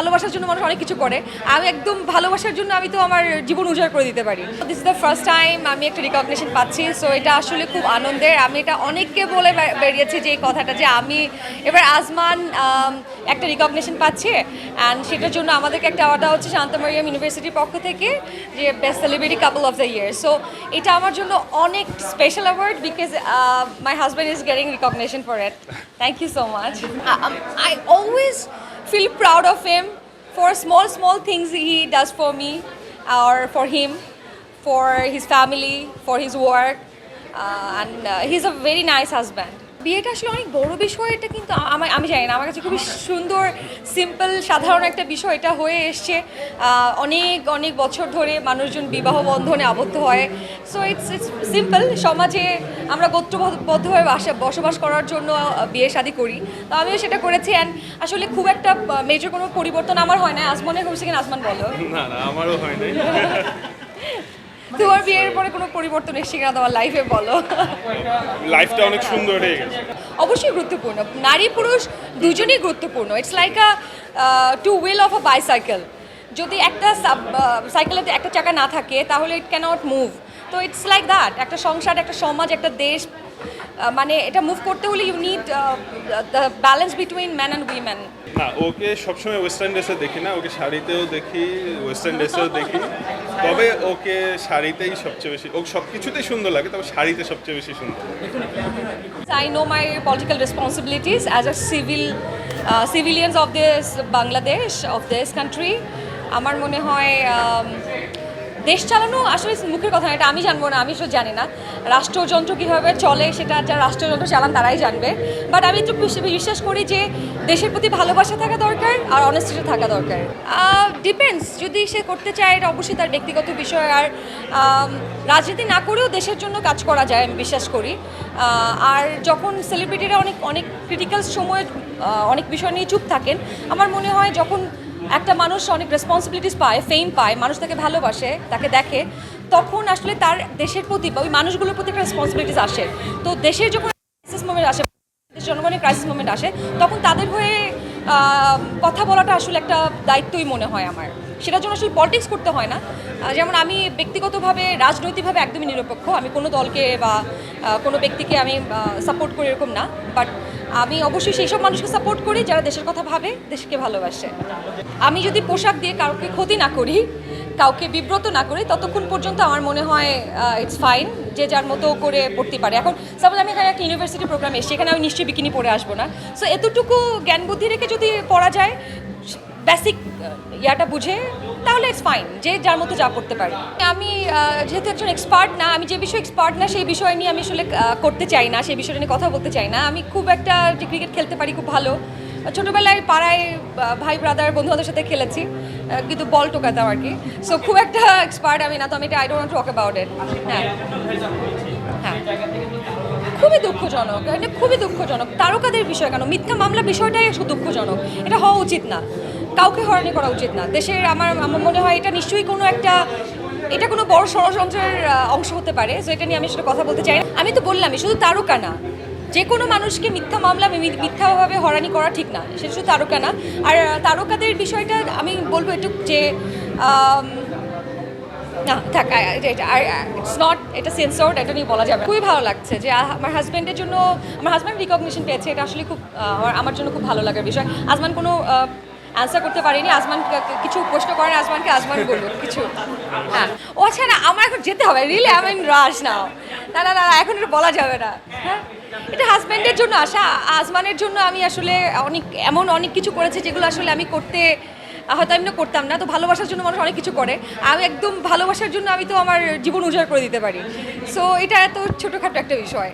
ভালোবাসার জন্য মানুষ অনেক কিছু করে। আমি একদম ভালোবাসার জন্য আমি তো আমার জীবন উজাড় করে দিতে পারি। This is the first time আমি একটা রিকগনিশন পাচ্ছি সো এটা আসলে খুব আনন্দের। আমি এটা অনেককে বলে বেরিয়েছি যে এই কথাটা যে আমি এবার আজমান একটা রিকগনিশন পাচ্ছে অ্যান্ড সেটার জন্য আমাদেরকে একটা দেওয়া হচ্ছে শান্তমারিয়াম ইউনিভার্সিটির পক্ষ থেকে, যে best celebrity couple of the year so এটা আমার জন্য অনেক special award because my husband is getting recognition for it thank you so much I always feel proud of him for small small things he does for me or for him for his family for his work. Uh, and uh, he's a very nice husband বিয়েটা আসলে অনেক বড় বিষয় এটা কিন্তু আমার আমি জানি না আমার কাছে খুবই সুন্দর সিম্পল সাধারণ একটা বিষয় এটা হয়ে এসছে। অনেক অনেক বছর ধরে মানুষজন বিবাহ বন্ধনে আবদ্ধ হয়। সো ইটস ইটস সিম্পল সমাজে আমরা গোত্রবদ্ধভাবে বাসা বসবাস করার জন্য বিয়ে শাদী করি। তো আমিও সেটা করেছি অ্যান্ড আসলে খুব একটা মেজর কোনো পরিবর্তন আমার হয় না আজমানের হয়েছে কিনা আজমান বলো। না না আমারও হয় নাই। তোমার বিয়ের পরে কোনো পরিবর্তন এসছে কিনা তোমার লাইফে বলো? লাইফটা অনেক সুন্দর হয়ে গেছে। অবশ্যই গুরুত্বপূর্ণ। নারী পুরুষ দুজনেই গুরুত্বপূর্ণ। It's like a two wheel of a bicycle যদি একটা সাইকেলের একটা চাকা না থাকে তাহলে ইট ক্যানট মুভ তো ইটস লাইক দ্যাট একটা সংসার একটা সমাজ একটা দেশ মানে এটা মুভ করতে হলে you need the balance between man and women না ওকে সবসময় ওয়েস্টার্ন ড্রেসে দেখি না ওকে শাড়িতেও দেখি ওয়েস্টার্ন ড্রেসেও দেখি। তবে ওকে শাড়িতেই সবচেয়ে বেশি ওকে সব কিছুতেই সুন্দর লাগে, তবে শাড়িতে সবচেয়ে বেশি সুন্দর I know my political responsibilities as a civil civilians of this Bangladesh of this country আমার মনে হয় দেশ চালানো আসলে মুখের কথা এটা আমি জানব না, আমি আসলে জানি না। রাষ্ট্রযন্ত্র কীভাবে চলে সেটা যারা রাষ্ট্রযন্ত্র চালান তারাই জানবে। বাট আমি একটু বেশি বিশ্বাস করি যে দেশের প্রতি ভালোবাসা থাকা দরকার আর অনেস্টিটা থাকা দরকার। ডিপেন্ডস যদি সে করতে চায় এটা অবশ্যই তার ব্যক্তিগত বিষয়। আর রাজনীতি না করেও দেশের জন্য কাজ করা যায়, আমি বিশ্বাস করি। আর যখন সেলিব্রিটিরা অনেক অনেক ক্রিটিক্যাল সময় অনেক বিষয় নিয়ে চুপ থাকেন, আমার মনে হয় যখন একটা মানুষ অনেক রেসপন্সিবিলিটিস পায় ফেম পায়, মানুষ তাকে ভালোবাসে, তাকে দেখে, তখন আসলে তার দেশের প্রতি বা ওই মানুষগুলোর প্রতি একটা রেসপন্সিবিলিটিস আসে। তো দেশের যখন ক্রাইসিস মোমেন্ট আসে জনগণের ক্রাইসিস মোমেন্ট আসে, তখন তাদের হয়ে কথা বলাটা আসলে একটা দায়িত্বই মনে হয় আমার। সেটার জন্য আসলে পলিটিক্স করতে হয় না। যেমন আমি ব্যক্তিগতভাবে, রাজনৈতিকভাবে একদমই নিরপেক্ষ। আমি কোনো দলকে বা কোনো ব্যক্তিকে আমি সাপোর্ট করি এরকম না। বাট আমি অবশ্যই সেই সব মানুষকে সাপোর্ট করি যারা দেশের কথা ভাবে, দেশকে ভালোবাসে। আমি যদি পোশাক দিয়ে কাউকে ক্ষতি না করি, কাউকে বিব্রত না করি, ততক্ষণ পর্যন্ত আমার মনে হয় ইটস ফাইন যে যার মতো করে পড়তে পারে। এখন সাপোজ আমি এখানে একটা ইউনিভার্সিটি প্রোগ্রাম এসেছি, এখানে আমি নিশ্চয়ই বিকিনি পরে আসব না। সো এতটুকু জ্ঞান বুদ্ধি রেখে যদি পড়া যায় বেসিক ইয়াটা বুঝে, তাহলে ইটস ফাইন যে যার মতো যা করতে পারে। আমি যেহেতু একজন এক্সপার্ট না, আমি যে বিষয়ে এক্সপার্ট না, সেই বিষয় নিয়ে আমি আসলে করতে চাই না, সেই বিষয়টা নিয়ে কথা বলতে চাই না। আমি খুব একটা যে ক্রিকেট খেলতে পারি খুব ভালো। ছোটোবেলায় পাড়ায় ভাই ব্রাদার বন্ধুদের সাথে খেলেছি কিন্তু বল টোকাতাম আর কি। সো খুব একটা এক্সপার্ট আমি না, তো আমি এটা I don't talk about it হ্যাঁ। হ্যাঁ। খুবই দুঃখজনক এটা খুবই দুঃখজনক। তারকাদের বিষয় কেন? মিথ্যা মামলা বিষয়টাই দুঃখজনক। এটা হওয়া উচিত না। কাউকে হয়রানি করা উচিত না। দেশের আমার আমার মনে হয় এটা নিশ্চয়ই কোনো একটা, এটা কোনো বড় ষড়যন্ত্রের অংশ হতে পারে। সো এটা নিয়ে আমি আসলে কথা বলতে চাই না। আমি তো বললামই, শুধু তারকা না। যে কোনো মানুষকে মিথ্যা মামলা মিথ্যাভাবে হয়রানি করা ঠিক না। সেটা শুধু তারকা না। আর তারকাদের বিষয়টা আমি বলব একটু যে না, থাক ইটস নট এটা সেন্সর্ড এটা নিয়ে বলা যাবে খুবই ভালো লাগছে যে আমার হাজব্যান্ডের জন্য, আমার হাজব্যান্ড রিকগনিশন পেয়েছে। এটা আসলে খুব আমার- আমার জন্য খুব ভালো লাগার বিষয়। আজমান কোনো অ্যান্সার করতে পারিনি। আজমান কিছু প্রশ্ন করেন, আজমানকে আজমান বলব কিছু। হ্যাঁ। ও আচ্ছা না আমার এখন যেতে হবে। রিলি আই মিন রাশ নাও না না না এখন এটা বলা যাবে না। হ্যাঁ? এটা হাজব্যান্ডের জন্য আসা আজমানের জন্য আমি আসলে অনেক, এমন অনেক কিছু করেছি যেগুলো আসলে আমি করতে হয়তো আমি করতাম না। তো ভালোবাসার জন্য মানুষ অনেক কিছু করে। আমি একদম ভালোবাসার জন্য আমি তো আমার জীবন উজাড় করে দিতে পারি। সো এটা এত ছোটোখাটো একটা বিষয়।